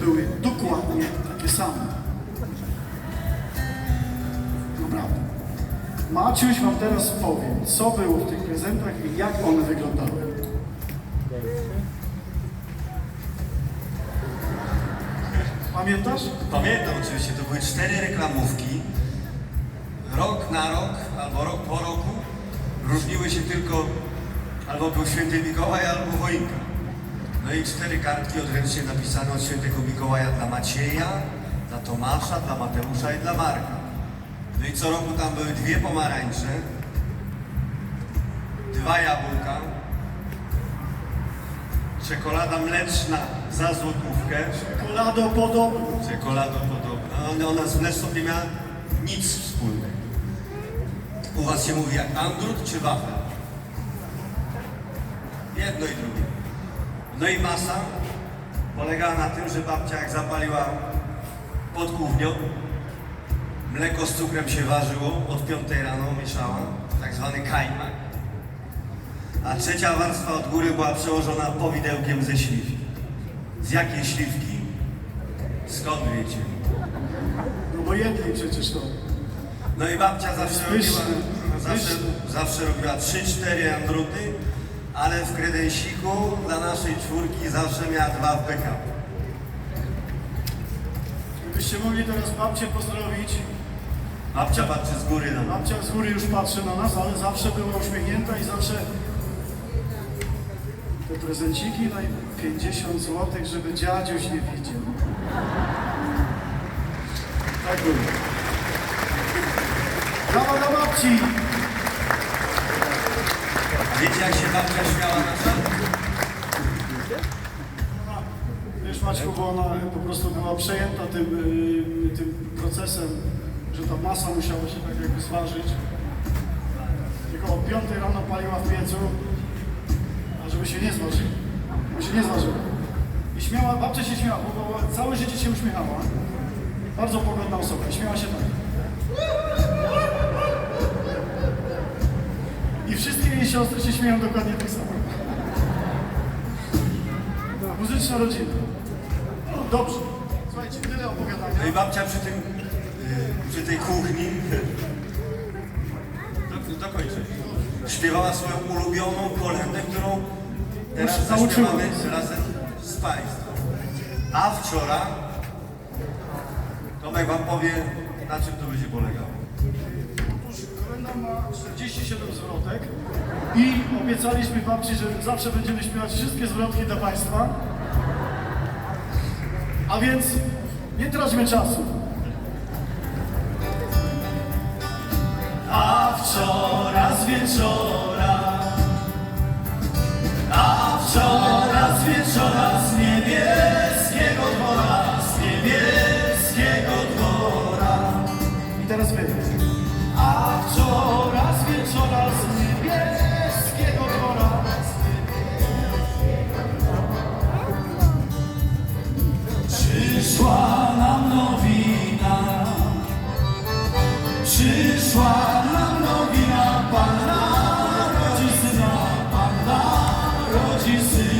były dokładnie takie same. Naprawdę. Maciuś wam teraz powie, co było w tych prezentach i jak one wyglądały. Pamiętasz? Pamiętam oczywiście, to były cztery reklamówki. Rok na rok, albo rok po roku. Różniły się tylko albo był święty Mikołaj, albo choinka. No i cztery kartki odręcznie napisane od świętego Mikołaja dla Macieja, dla Tomasza, dla Mateusza i dla Marka. No i co roku tam były dwie pomarańcze, dwa jabłka, czekolada mleczna za złotówkę, Kolado podobno. Czekolada podobna. Ona, ona z mleczną nie miała nic wspólnego. U was się mówi jak andrut czy wafel? Jedno i drugie. No i masa polegała na tym, że babcia jak zapaliła pod kuchnią, mleko z cukrem się ważyło, od 5 rano mieszała, tak zwany kajmak. A trzecia warstwa od góry była przełożona powidełkiem ze śliwki. Z jakiej śliwki? Skąd wiecie? No bo jedli przecież to. No i babcia zawsze robiła, zawsze, zawsze robiła 3-4 andruty, ale w kredensiku dla naszej czwórki zawsze miała dwa w backup. Gdybyście mogli teraz babcię pozdrowić. Babcia patrzy z góry na nas. Babcia z góry już patrzy na nas, ale zawsze była uśmiechnięta i zawsze te prezenciki na 50 zł, żeby dziadziuś nie widział. Tak było. Brawa dla babci! Jak się babcia śmiała nasza? Wiesz Maćku, bo ona po prostu była przejęta tym, y, tym procesem, że ta masa musiała się tak jakby zważyć. Tylko o 5 rano paliła w piecu, a żeby się nie zważył. Bo się nie zważyła. I śmiała, babcia się śmiała, bo całe życie się uśmiechała. Bardzo pogodna osoba, śmiała się tak. Siostry się śmieją dokładnie tak samo. Muzyczna rodzina. Dobrze. Słuchajcie, tyle No i opowiadania. babcia przy tym, y, przy tej kuchni, do, dokończę, śpiewała swoją ulubioną kolendę, którą teraz zaśpiewamy razem z Państwem. A wczoraj, Tomek Wam powie, na czym to będzie polegało. Kolenda ma 47 zwrotek i obiecaliśmy babci, że zawsze będziemy śpiewać wszystkie zwrotki dla Państwa. A więc nie traćmy czasu. A wczoraj z wieczora, a wczoraj z wieczora z niebieskiego dwora, z niebieskiego dwora. I teraz wy. Przyszła nam nowina, przyszła nam nowina, Pan narodzi syna, Pan narodzi syna.